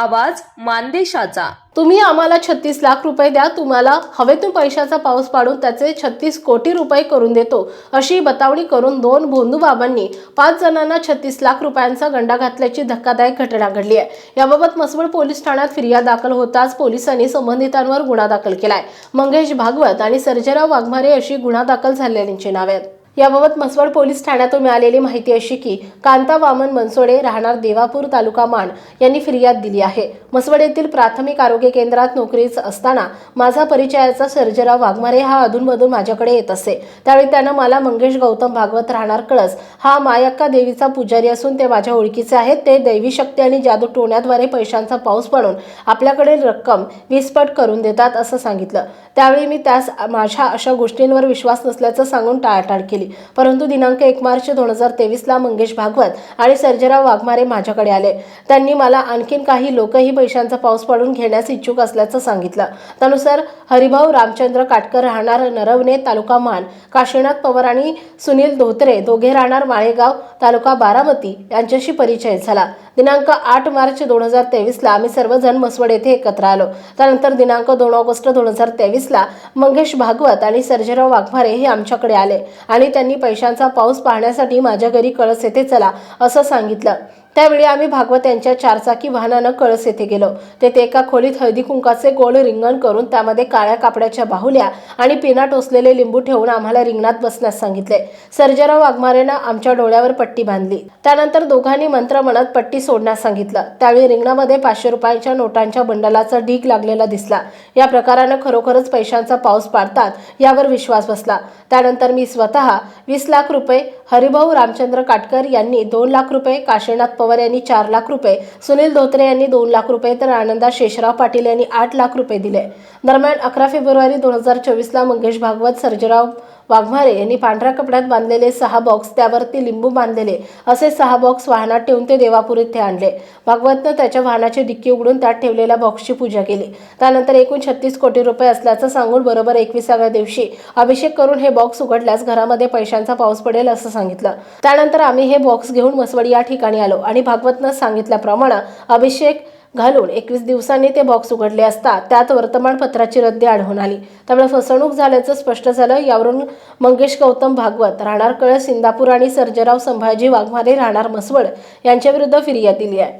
आवाज मानदेशाचा. तुम्ही आम्हाला छत्तीस लाख रुपये द्या तुम्हाला हवेतून पैशाचा पाऊस पाडून त्याचे छत्तीस कोटी रुपये करून देतो अशी बतावणी करून दोन भोंदूबाबांनी पाच जणांना छत्तीस लाख रुपयांचा गंडा घातल्याची धक्कादायक घटना घडली आहे. याबाबत मसवड पोलीस ठाण्यात फिर्याद दाखल होताच पोलिसांनी संबंधितांवर गुन्हा दाखल केलाय. मंगेश भागवत आणि सर्जेराव वाघमारे अशी गुन्हा दाखल झालेल्यांची नावे आहेत. याबाबत म्हसवड पोलीस ठाण्यातून मिळालेली माहिती अशी की कांता वामन मनसोडे राहणार देवापूर तालुका मान यांनी फिर्याद दिली आहे. म्हसवड येथील प्राथमिक आरोग्य केंद्रात नोकरीच असताना माझा परिचयाचा सर्जराव वाघमारे हा अधूनमधून माझ्याकडे येत असे. त्यावेळी त्यानं मला मंगेश गौतम भागवत राहणार कळस हा मायक्का देवीचा पुजारी असून ते माझ्या ओळखीचे आहेत. ते दैवी शक्ती आणि जादू टोण्याद्वारे पैशांचा पाऊस पडून आपल्याकडे रक्कम विस्फट करून देतात असं सांगितलं. त्यावेळी मी त्यास माझ्या अशा गोष्टींवर विश्वास नसल्याचं सांगून टाळाटाळ केली. परंतु दिनांक एक मार्च दोन हजार तेवीसला मंगेश भागवत आणि सर्जेराव वाघमारे माझ्याकडे आले. त्यांनी मला आणखीन काही लोकही पैशांचा पाऊस पाडून घेण्यास इच्छुक असल्याचं सांगितलं. त्यानुसार हरिभाऊ रामचंद्र काटकर राहणार नरवणे तालुका मान काशीनाथ पवार आणि सुनील धोत्रे दोघे राहणार माळेगाव तालुका बारामती यांच्याशी परिचय झाला. दिनांक आठ मार्च दोन हजार तेवीसला आम्ही सर्वजण मसवड येथे एकत्र आलो. त्यानंतर दिनांक दोन ऑगस्ट दोन हजार तेवीसला मंगेश भागवत आणि सर्जेराव वाघमारे हे आमच्याकडे आले आणि त्यांनी पैशांचा पाऊस पाहण्यासाठी माझ्या घरी कळस येथे चला असं सांगितलं. त्यावेळी आम्ही भागवत यांच्या चारचाकी वाहनानं कळस येथे गेलो. तेथे एका खोलीत हळदी कुंकाचे गोल रिंगण करून त्यामध्ये काळ्या कापड्याच्या बाहुल्या आणि पिना टोचलेले लिंबू ठेवून आम्हाला रिंगणात बसण्यास सांगितले. सर्जराव वाघमारेनं आमच्या डोळ्यावर पट्टी बांधली. त्यानंतर दोघांनी मंत्र म्हणत पट्टी सोडण्यास सांगितलं. त्यावेळी रिंगणामध्ये पाचशे रुपयांच्या नोटांच्या बंडलाचा ढीग लागलेला दिसला. या प्रकारानं खरोखरच पैशांचा पाऊस पाडतात यावर विश्वास बसला. त्यानंतर मी स्वतः वीस लाख रुपये हरिभाऊ रामचंद्र काटकर यांनी दोन लाख रुपये काशीनाथ पवार यांनी चार लाख रुपये सुनील धोत्रे यांनी दोन लाख रुपये तर आनंदा शेषराव पाटील यांनी आठ लाख रुपये दिले. दरम्यान अकरा फेब्रुवारी दोन हजार चोवीसला मंगेश भागवत सर्जराव वाघमारे यांनी पांढऱ्या कपड्यात बांधलेले सहा बॉक्स त्यावरती लिंबू बांधलेले असे सहा बॉक्स वाहनात ठेवून ते देवापूर येथे आणले. भागवतनं त्याच्या वाहनाची डिक्की उघडून त्यात ठेवलेल्या बॉक्सची पूजा केली. त्यानंतर एकूण छत्तीस कोटी रुपये असल्याचं सांगून बरोबर एकविसाव्या दिवशी अभिषेक करून हे बॉक्स उघडल्यास घरामध्ये पैशांचा पाऊस पडेल असं सांगितलं. त्यानंतर आम्ही हे बॉक्स घेऊन मसवडी या ठिकाणी आलो आणि भागवतनं सांगितल्याप्रमाणे अभिषेक घालून एकवीस दिवसांनी ते बॉक्स उघडले असता त्यात वर्तमानपत्राची रद्दी आढळून आली. त्यामुळे फसवणूक झाल्याचं स्पष्ट झालं. यावरून मंगेश गौतम भागवत राहणार कळस सिंदापूर आणि सर्जेराव संभाजी वाघमारे राहणार मसवड यांच्याविरुद्ध फिर्याद दिली आहे.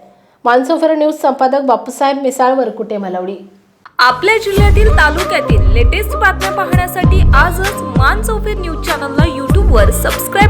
मानसोफर न्यूज संपादक बापूसाहेब मिसाळ वरकुटे मलवडी. आपल्या जिल्ह्यातील तालुक्यातील लेटेस्ट बातम्या पाहण्यासाठी आजच मानसोफेर न्यूज चॅनलला यूट्यूबवर सबस्क्राईब